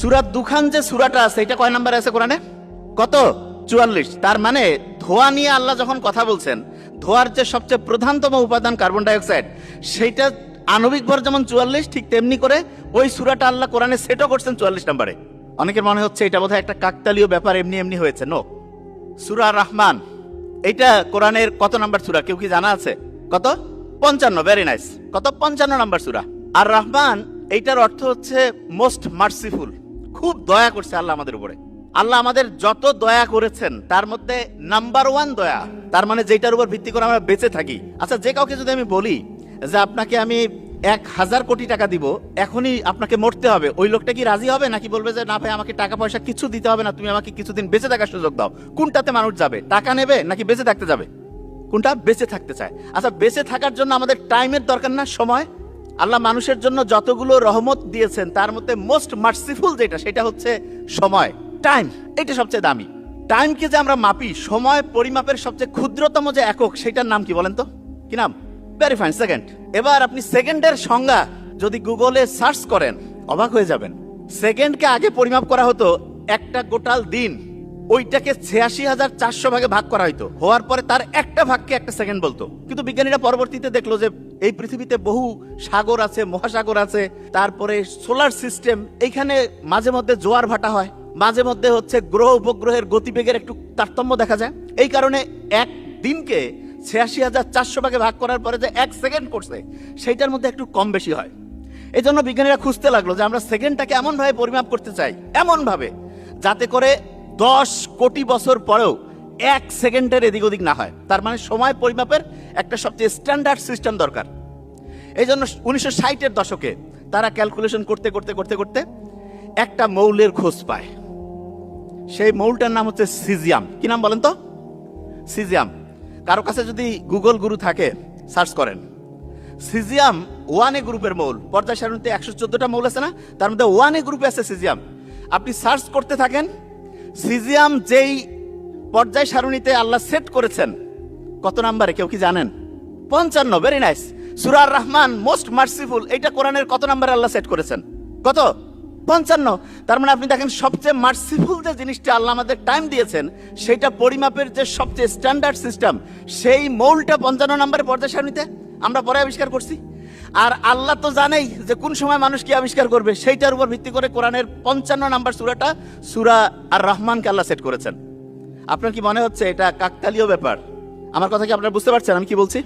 সুরাত দুখান যে সুরাটা আছে, এটা কয় নাম্বার আছে কোরআনে? কত? চুয়াল্লিশ। তার মানে ধোয়া নিয়ে আল্লাহ যখন কথা বলছেন, ধোয়ার যে সবচেয়ে প্রধানতম উপাদান কার্বন ডাইঅক্সাইড, সেইটা আণবিক ভর যেমন চুয়াল্লিশ, ঠিক তেমনি করে ওই সুরাটা আল্লাহ কোরআনে সেটও করছেন চুয়াল্লিশ নাম্বারে। অনেকের মনে হচ্ছে এটা বোধহয় একটা কাকতালীয় ব্যাপার, এমনি এমনি হয়েছে। নো সুরা রহমান এইটা কোরআনের কত নাম্বার সুরা? কেউ কি জানা আছে? কত? পঞ্চান্ন ভেরি নাইস কত? পঞ্চান্ন নাম্বার সুরা। আর রহমান, এইটার অর্থ হচ্ছে মোস্ট মার্সিফুল খুব দয়া করছে আল্লাহ আমাদের উপরে। আল্লাহ আমাদের যত দয়া করেছেন, তার মধ্যে নাম্বার ওয়ান দয়া। তার মানে যেটার উপর ভিত্তি করে আমরা বেঁচে থাকি। আচ্ছা যে কাউকে যদি আমি বলি যে আপনাকে আমি এক হাজার কোটি টাকা দিব, এখনই আপনাকে মরতে হবে। ওই লোকটা কি রাজি হবে নাকি বলবে যে, না ভাই, আমাকে টাকা পয়সা কিছু দিতে হবে না, তুমি আমাকে কিছুদিন বেঁচে থাকার সুযোগ দাও। কোনটাতে মানুষ যাবে? টাকা নেবে নাকি বেঁচে থাকতে যাবে? কোনটা বেঁচে থাকতে চায়? আচ্ছা বেঁচে থাকার জন্য আমাদের টাইমের দরকার না, সময়? আল্লাহ মানুষের জন্য যতগুলো রহমত দিয়েছেন, তার মধ্যে মোস্ট মার্সিফুল যেটা, সেটা হচ্ছে সময় টাইম এটা সবচেয়ে দামি। টাইমকে যে আমরা মাপি, সময় পরিমাপের সবচেয়ে ক্ষুদ্রতম যে একক, সেটার নাম কি বলেন তো? কি নাম? ভেরি ফাইন সেকেন্ড এবার আপনি সেকেন্ডের সংজ্ঞা যদি গুগলে সার্চ করেন, অবাক হয়ে যাবেন। সেকেন্ডকে আগে পরিমাপ করা হতো একটা গোটাল দিন। ওইটাকে ছিয়াশি হাজার চারশো ভাগে ভাগ করা হইতো। হওয়ার পরে তার একটা ভাগকে একটা সেকেন্ড বলতো। কিন্তু বিজ্ঞানীরা পরবর্তীতে দেখল যে এই পৃথিবীতে বহু সাগর আছে, মহাসাগর আছে, তারপরে সোলার সিস্টেম এইখানে মাঝে মধ্যে জোয়ার ভাটা হয়, মাঝে মধ্যে হচ্ছে গ্রহ উপগ্রহের গতিবেগের একটু তারতম্য দেখা যায়। এই কারণে এক দিনকে ছিয়াশি হাজার চারশো ভাগে ভাগ করার পরে যে এক সেকেন্ড করছে, সেইটার মধ্যে একটু কম বেশি হয়। এই জন্য বিজ্ঞানীরা খুঁজতে লাগল যে আমরা সেকেন্ডটাকে এমনভাবে পরিমাপ করতে চাই, এমনভাবে, যাতে করে দশ কোটি বছর পরেও এক সেকেন্ডের এদিক ওদিক না হয়। তার মানে সময় পরিমাপের একটা সবচেয়ে স্ট্যান্ডার্ড সিস্টেম দরকার। এই জন্য উনিশশো ষাটের দশকে তারা ক্যালকুলেশন করতে করতে করতে করতে একটা মৌলের খোঁজ পায়। সেই মৌলটার নাম হচ্ছে সিজিয়াম। কি নাম বলেন তো? সিজিয়াম। কারও কাছে যদি গুগল গুরু থাকে, সার্চ করেন। সিজিয়াম ওয়ান এ গ্রুপের মৌল। পর্যায় সারণীতে একশো চোদ্দটা মৌল আছে না? তার মধ্যে ওয়ান এ গ্রুপে আছে সিজিয়াম। আপনি সার্চ করতে থাকেন সিজিয়াম যেই পর্যায় সারণীতে আল্লাহ সেট করেছেন, কত নাম্বারে কেউ কি জানেন? পঞ্চান্ন ভেরি নাইস সুরার রহমান মোস্ট মার্সিফুল এইটা কোরআনের কত নাম্বারে আল্লাহ সেট করেছেন? কত? পঞ্চান্ন। তার মানে আপনি দেখেন, সবচেয়ে মার্সিফুল যে জিনিসটা আল্লাহ আমাদের টাইম দিয়েছেন সেটা পরিমাপের যে সবচেয়ে স্ট্যান্ডার্ড সিস্টেম সেই মৌলটা পঞ্চান্ন নাম্বারে পর্যায় সারণীতে আমরা পরে আবিষ্কার করছি। আর আল্লাহ তো জানেই যে কোন সময় মানুষ কি আবিষ্কার করবে, সেইটার উপর ভিত্তি করে কোরআনের পঞ্চান্ন নাম্বার সুরাটা সুরা আর রহমানকে আল্লাহ সেট করেছেন। আপনার কি মনে হচ্ছে এটা কাকতালীয় ব্যাপার? আমার কথা কি আপনারা বুঝতে পারছেন? আমি কি বলছি?